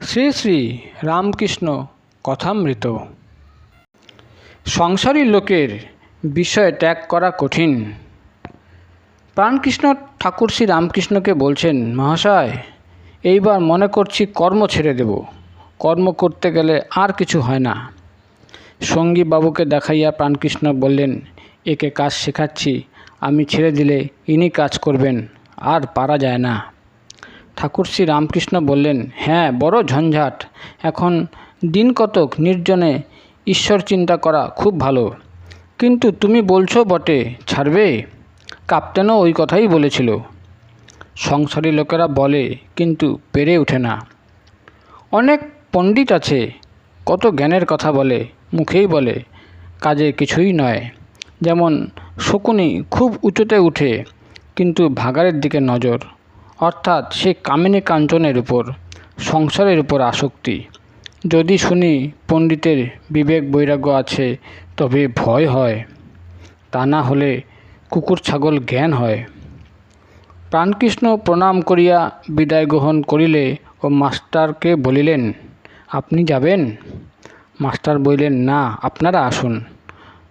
শ্রী শ্রী রামকৃষ্ণ কথামৃত। সংসারী লোকের বিষয় ত্যাগ করা কঠিন। প্রাণকৃষ্ণ ঠাকুর শ্রী রামকৃষ্ণকে বলছেন, মহাশয়, এইবার মনে করছি কর্ম ছেড়ে দেব। কর্ম করতে গেলে আর কিছু হয় না। সঙ্গী বাবুকে দেখাইয়া প্রাণকৃষ্ণ বললেন, একে কাজ শেখাচ্ছি। আমি ছেড়ে দিলে ইনি কাজ করবেন, আর পারা যায় না। ঠাকুর শ্রী রামকৃষ্ণ বললেন হ্যাঁ বড় ঝঞ্ঝাট। এখন দিন কতক নির্জনে ঈশ্বর চিন্তা করা খুব ভালো। কিন্তু তুমি বলছো বটে, ছাড়বে? কাপ্তেনও ওই কথাই বলেছিল। সংসারী লোকেরা বলে, কিন্তু পেরে ওঠে না। অনেক পণ্ডিত আছে, কত জ্ঞানের কথা বলে, মুখেই বলে, কাজে কিছুই নয়। যেমন শকুনি খুব উঁচুতে উঠে, কিন্তু ভাগাড়ের দিকে নজর। অর্থাৎ সে কামিনী কাঞ্চনের উপর, সংসারের উপর আসক্তি। যদি শুনি পণ্ডিতের বিবেক বৈরাগ্য আছে, তবে ভয় হয়। তা না হলে কুকুর ছাগল জ্ঞান হয়। প্রাণকৃষ্ণ প্রণাম করিয়া বিদায় গ্রহণ করিলে ও মাস্টারকে বলিলেন, আপনি যাবেন? মাস্টার বলিলেন, না, আপনারা আসুন।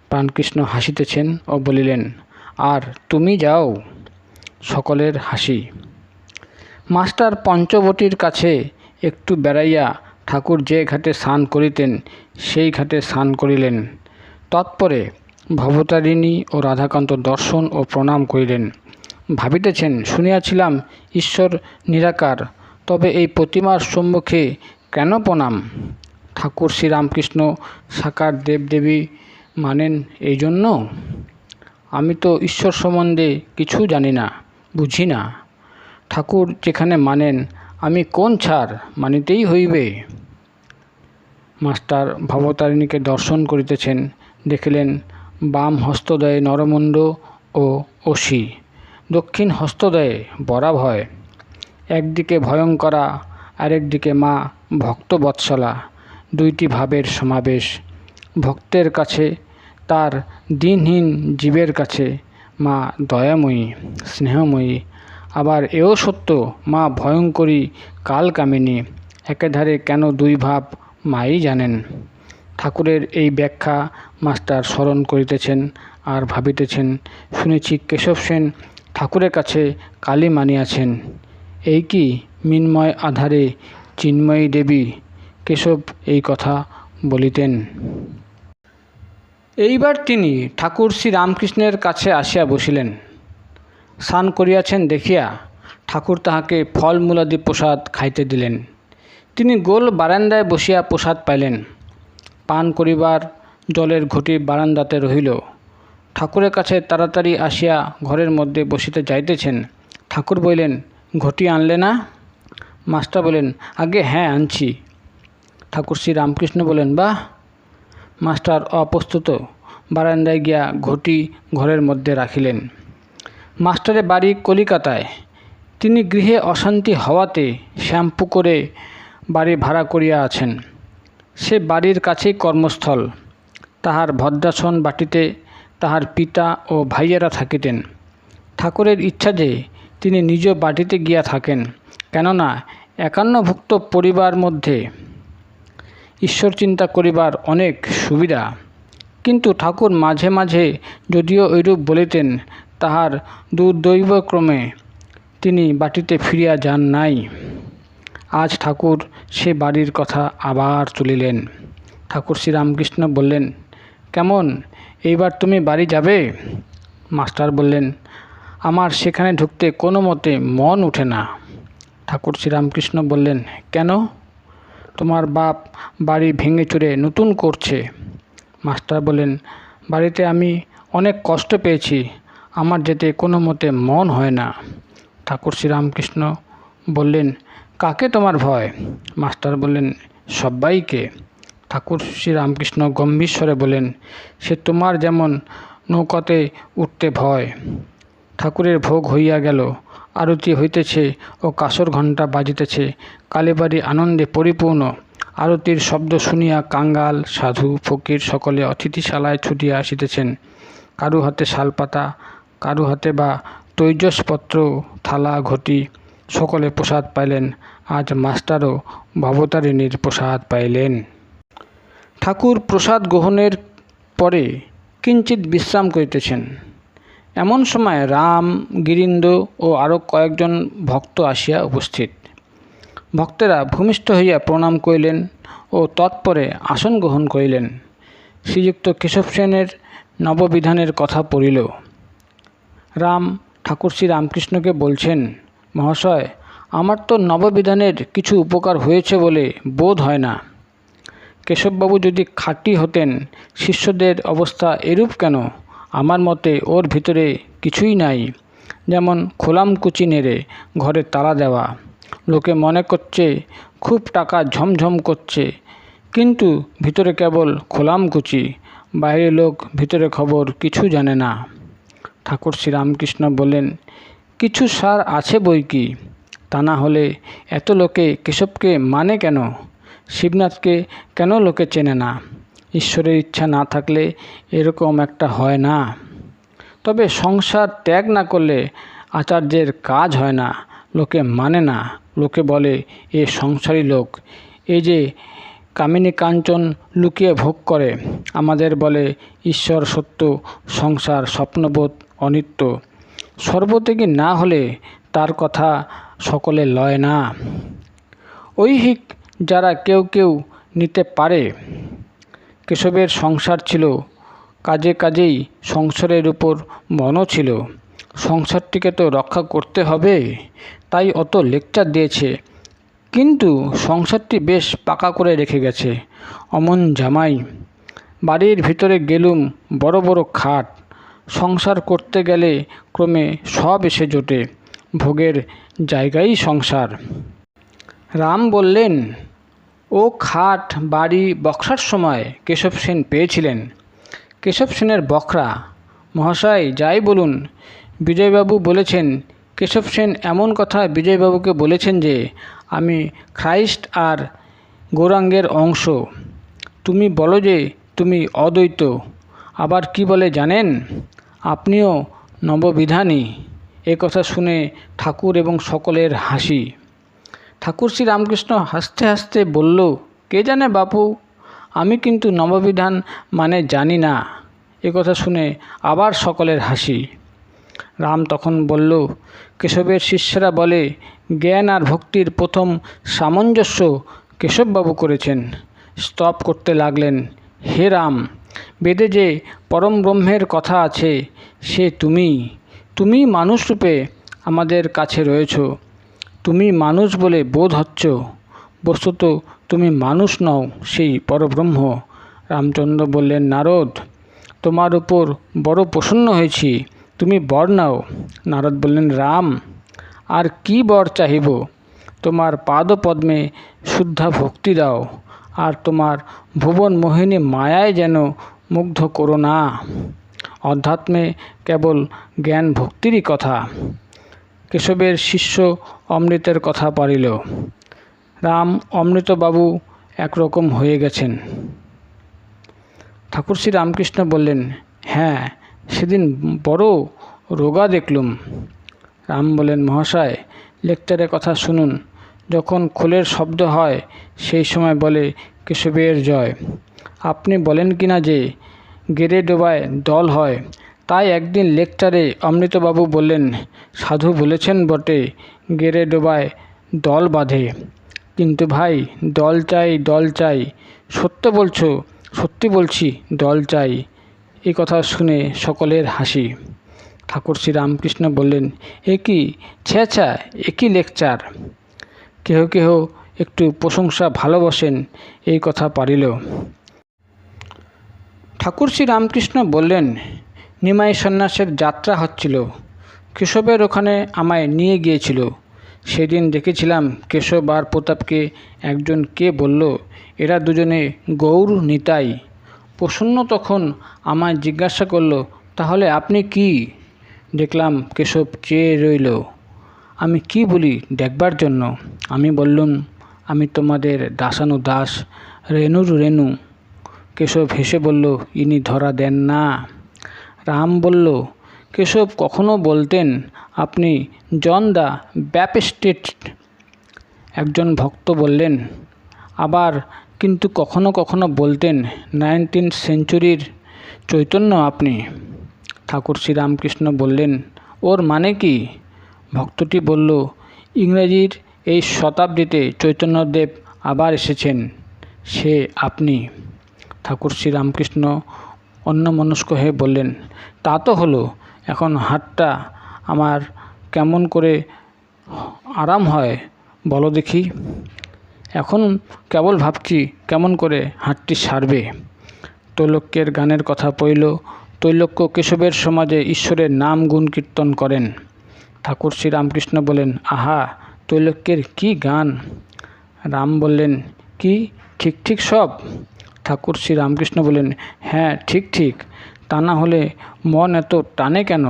প্রাণকৃষ্ণ হাসিতেছেন ও বলিলেন, আর তুমি যাও। সকলের হাসি। মাস্টার পঞ্চবটির কাছে একটু বেড়াইয়া ঠাকুর যে ঘাটে স্নান করিতেন, সেই ঘাটে স্নান করিলেন। তৎপরে ভবতারিণী ও রাধাকান্ত দর্শন ও প্রণাম করিলেন। ভাবিতেছেন, শুনিয়াছিলাম ঈশ্বর নিরাকার, তবে এই প্রতিমার সম্মুখে কেন প্রণাম? ঠাকুর শ্রীরামকৃষ্ণ সাকার দেবদেবী মানেন এই জন্য আমি তো ঈশ্বর সম্বন্ধে কিছু জানি না, বুঝি না। ঠাকুর যেখানে মানেন, আমি কোন ছাড় মানিতেই হইবে? মাস্টার ভবতারিণীকে দর্শন করিতেছেন, দেখিলেন বাম হস্তদয়ে নরমুণ্ড ও অসি দক্ষিণ হস্তদয়ে বরাভয় একদিকে ভয়ঙ্করা, আরেকদিকে মা ভক্ত ভক্তবৎসলা, দুইটি ভাবের সমাবেশ। ভক্তের কাছে, তার দিনহীন জীবের কাছে মা দয়াময়ী, স্নেহময়ী আবার এও সত্য, মা ভয়ঙ্করী কালকামিনী, একেধারে কেন দুই ভাব মাই জানেন। ঠাকুরের এই ব্যাখ্যা মাস্টার স্মরণ করিতেছেন আর ভাবিতেছেন, শুনেছি কেশব সেন ঠাকুরের কাছে কালী মানিয়াছেন। এই কি মিন্ময় আধারে চিন্ময়ী দেবী? কেশব এই কথা বলিতেন। এইবার তিনি ঠাকুর শ্রী রামকৃষ্ণের কাছে আসিয়া বসিলেন। স্নান করিয়াছেন দেখিয়া ঠাকুর তাহাকে ফলমূলাদি প্রসাদ খাইতে দিলেন। তিনি গোল বারান্দায় বসিয়া প্রসাদ পাইলেন। পান করিবার জলের ঘটি বারান্দাতে রহিল। ঠাকুরের কাছে তাড়াতাড়ি আসিয়া ঘরের মধ্যে বসিতে যাইতেছেন। ঠাকুর বললেন, ঘটি আনলে না? মাস্টার বলেন আগে হ্যাঁ আনছি। ঠাকুর শ্রী রামকৃষ্ণ বলেন, বাহ! মাস্টার অপ্রস্তুত বারান্দায় গিয়া ঘটি ঘরের মধ্যে রাখিলেন। মাস্টারের বাড়ি কলিকাতায়। তিনি গৃহে অশান্তি হওয়াতে শ্যাম্পু করে বাড়ি ভাড়া করিয়া আছেন। সে বাড়ির কাছেই কর্মস্থল। তাহার ভদ্রাসন বাটিতে তাহার পিতা ও ভাইয়েরা থাকিতেন। ঠাকুরের ইচ্ছা যে তিনি নিজ বাটিতে গিয়া থাকেন, কেননা একান্নভুক্ত পরিবার মধ্যে ঈশ্বর চিন্তা করিবার অনেক সুবিধা। কিন্তু ঠাকুর মাঝে মাঝে যদিও ঐরূপ বলিতেন তাহার দুর্দৈবক্রমে তিনি বাটিতে ফিরিয়া যান নাই। আজ ঠাকুর সে বাড়ির কথা আবার তুলিলেন। ঠাকুর শ্রীরামকৃষ্ণ বললেন, কেমন? এইবার তুমি বাড়ি যাবে? মাস্টার বললেন, আমার সেখানে ঢুকতে কোনো মতে মন উঠে না। ঠাকুর শ্রীরামকৃষ্ণ বললেন, কেন? তোমার বাপ বাড়ি ভেঙে চুরে নতুন করছে। মাস্টার বললেন, বাড়িতে আমি অনেক কষ্ট পেয়েছি। আমার যেতে কোনো মতে মন হয় না। ঠাকুর শ্রীরামকৃষ্ণ বললেন, কাকে তোমার ভয়? মাস্টার বললেন সব্বাইকে ঠাকুর শ্রীরামকৃষ্ণ গম্ভীর স্বরে বলেন সে তোমার যেমন নৌকাতে উঠতে ভয়। ঠাকুরের ভোগ হইয়া গেল, আরতি হইতেছে ও কাসর ঘণ্টা বাজিতেছে কালীবাড়ি আনন্দে পরিপূর্ণ। আরতির শব্দ শুনিয়া কাঙ্গাল, সাধু, ফকির সকলে অতিথিশালায় ছুটিয়া আসিতেছেন। কারু হাতে শালপাতা কারু হাতে বা তৈজসপত্র, থালা, ঘটি সকলে প্রসাদ পাইলেন। আজ মাস্টারও ভবতারিণীর প্রসাদ পাইলেন। ঠাকুর প্রসাদ গ্রহণের পরে কিঞ্চিৎ বিশ্রাম করিতেছেন। এমন সময় রাম, গিরিন্দ ও আরও কয়েকজন ভক্ত আসিয়া উপস্থিত। ভক্তেরা ভূমিষ্ঠ হইয়া প্রণাম করিলেন ও তৎপরে আসন গ্রহণ করিলেন। শ্রীযুক্ত কেশব সেনের নববিধানের কথা পড়িল। রাম, ঠাকুর শ্রী রামকৃষ্ণকে বলছেন, মহাশয়, আমার তো নববিধানের কিছু উপকার হয়েছে বলে বোধ হয় না। কেশববাবু যদি খাঁটি হতেন, শিষ্যদের অবস্থা এরূপ কেন? আমার মতে ওর ভিতরে কিছুই নাই। যেমন খোলামকুচি নেড়ে ঘরে তালা দেওয়া। লোকে মনে করছে, খুব টাকা ঝমঝম করছে। কিন্তু ভিতরে কেবল খোলামকুচি বাইরের লোক ভিতরে খবর কিছু জানে না। ঠাকুর শ্রীরামকৃষ্ণ বললেন, কিছু সার আছে বই কি? তা না হলে এত লোকে কেশবকে মানে কেন? শিবনাথকে কেন লোকে চেনে না? ঈশ্বরের ইচ্ছা না থাকলে এরকম একটা হয় না। তবে সংসার ত্যাগ না করলে আচার্যের কাজ হয় না, লোকে মানে না। লোকে বলে, এ সংসারী লোক এই যে কামিনী কাঞ্চন লুকিয়ে ভোগ করে। আমাদের বলে, ঈশ্বর সত্য, সংসার স্বপ্নবোধ অনিত্য। সর্বত্যাগী না হলে তার কথা সকলে লয় না। ঐহিক যারা কেউ কেউ নিতে পারে। কেশবের সংসার ছিল, কাজে কাজেই সংসারের উপর মনও ছিল। সংসারটিকে তো রক্ষা করতে হবে, তাই অত লেকচার দিয়েছে। কিন্তু সংসারটি বেশ পাকা করে রেখে গেছে, অমন জামাই। বাড়ির ভিতরে গেলুম বড় বড় খাট সংসার করতে গেলে ক্রমে সব এসে জোটে, ভোগের জায়গাই সংসার। রাম বললেন, ও খাট, বাড়ি বক্সার সময় কেশব সেন পেয়েছিলেন। কেশব সেনের বখরা মহাশয় যাই বলুন, বিজয়বাবু বলেছেন, কেশব সেন এমন কথা বিজয়বাবুকে বলেছেন যে, আমি খ্রাইস্ট আর গৌরাঙ্গের অংশ। তুমি বলো যে, তুমি অদ্বৈত, আবার কি বলে জানেন? আপনিও নববিধানী। এ কথা শুনে ঠাকুর এবং সকলের হাসি। ঠাকুর শ্রী রামকৃষ্ণ হাসতে হাসতে বলল, কে জানে বাপু, আমি কিন্তু নববিধান মানে জানি না। এ কথা শুনে আবার সকলের হাসি। রাম তখন বলল, কেশবের শিষ্যরা বলে, জ্ঞান আর ভক্তির প্রথম সামঞ্জস্য কেশববাবু করেছেন। স্তব করতে লাগলেন। হে রাম বেদে যে পরম ব্রহ্মের কথা আছে, সে তুমি। তুমি মানুষরূপে আমাদের কাছে রয়েছ। তুমি মানুষ বলে বোধ হচ্ছ। বস্তুত তুমি মানুষ নও, সেই পরব্রহ্ম। রামচন্দ্র বললেন, নারদ, তোমার উপর বড় প্রসন্ন হয়েছি। তুমি বর নাও। নারদ বললেন, রাম, আর কি বর চাহিব? তোমার পাদপদ্মে শুদ্ধা ভক্তি দাও। আর তোমার ভুবন মোহিনী মায়ায় যেন মুগ্ধ করো না। অধ্যাত্মে কেবল জ্ঞান ভক্তিরই কথা। কেশবের শিষ্য অমৃতের কথা পারিল। রাম অমৃতবাবু একরকম হয়ে গেছেন। ঠাকুর শ্রী রামকৃষ্ণ বললেন হ্যাঁ সেদিন বড় রোগা দেখলুম। রাম বলেন মহাশয় লেকচারের কথা শুনুন। যখন খোলের শব্দ হয়, সেই সময় বলে, কেশবের জয়। আপনি বলেন কি না যে গেরে ডোবায় দল হয়। তাই একদিন লেকচারে অমৃতবাবু বললেন, সাধু বলেছেন বটে গেরে ডোবায় দল বাঁধে। কিন্তু ভাই, দল চাই দল চাই। সত্য বলছো, সত্যি বলছি, দল চাই। এই কথা শুনে সকলের হাসি। ঠাকুর শ্রী রামকৃষ্ণ বললেন, এ কি? ছ্যাঁচা এ কি লেকচার? কেহ কেহ একটু প্রশংসা ভালোবাসেন, এই কথা পারিল ঠাকুর শ্রী রামকৃষ্ণ বললেন, নিমাই সন্ন্যাসের যাত্রা হচ্ছিল। কেশবের ওখানে আমায় নিয়ে গিয়েছিল। সেদিন দেখেছিলাম কেশব আর প্রতাপকে একজন কে বলল, এরা দুজনে গৌর নিতাই। প্রসন্ন তখন আমায় জিজ্ঞাসা করল, তাহলে আপনি কি? দেখলাম কেশব চেয়ে রইল। আমি কি বলি দেখবার জন্য? আমি বললুম, আমি তোমাদের দাসানু দাস রেণুর রেণু। কেশব হেসে বলল, ইনি ধরা দেন না। রাম বলল, কেশব কখনো বলতেন, আপনি জন দ্য ব্যাপস্টেট। একজন ভক্ত বললেন, আবার কিন্তু কখনো কখনো বলতেন, নাইনটিন সেঞ্চুরির চৈতন্য আপনি। ঠাকুর শ্রীরামকৃষ্ণ বললেন, ওর মানে কি? ভক্তটি বলল, ইংরেজির এই শতাব্দীতে চৈতন্যদেব আবার এসেছেন। সে আপনি? ঠাকুর শ্রীরামকৃষ্ণ অন্যমনস্ক হয়ে বললেন, তা তো হলো, এখন হাতটা আমার কেমন করে আরাম হয় বলো দেখি। এখন কেবল ভাবছি কেমন করে হাতটি সারবে। তৈলক্যের গানের কথা পইল তৈলক্য কেশবের সমাজে ঈশ্বরের নাম গুণ কীর্তন করেন। ঠাকুর শ্রীরামকৃষ্ণ বলেন, আহা তৈলক্যের কি গান? রাম বললেন, কি? ঠিক ঠিক সব? ঠাকুর শ্রীরামকৃষ্ণ বলেন হ্যাঁ ঠিক ঠিক। তা না হলে মন এত টানে কেন?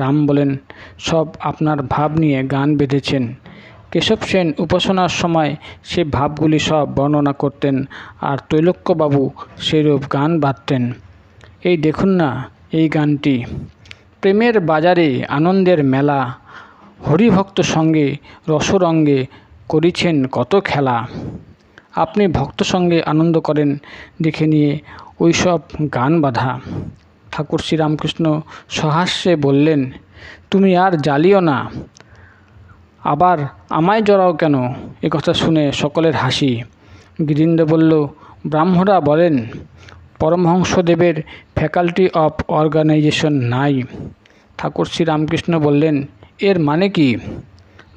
রাম বলেন, সব আপনার ভাব নিয়ে গান বেঁধেছেন। কেশব সেন উপাসনার সময় সে ভাবগুলি সব বর্ণনা করতেন আর তৈলক্যবাবু সেরূপ গান বাঁধতেন। এই দেখুন না, এই গানটি। প্রেমের বাজারে আনন্দের মেলা, হরিভক্ত সঙ্গে রসরঙ্গে করিছেন কত খেলা। আপনি ভক্ত সঙ্গে আনন্দ করেন, দেখে নিয়ে ওইসব গান বাঁধা। ঠাকুর শ্রীরামকৃষ্ণ সহাস্যে বললেন, তুমি আর জ্বালিও না। আবার আমায় জড়াও কেন? কথা শুনে সকলের হাসি। গিরিন্দ বলল, ব্রাহ্মরা বলেন পরমহংসদেবের ফ্যাকাল্টি অফ অর্গানাইজেশন নাই। ঠাকুর শ্রীরামকৃষ্ণ বললেন, এর মানে কি?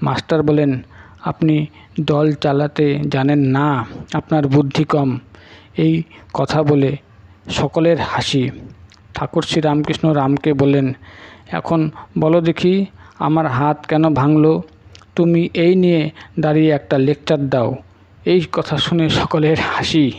মাস্টার বলেন, আপনি দল চালাতে জানেন না, আপনার বুদ্ধি কম। এই কথা বলে সকলের হাসি। ঠাকুর শ্রীরামকৃষ্ণ রামকে বললেন, এখন বলো দেখি, আমার হাত কেন ভাঙলো? তুমি এই নিয়ে দাঁড়িয়ে একটা লেকচার দাও। এই কথা শুনে সকলের হাসি।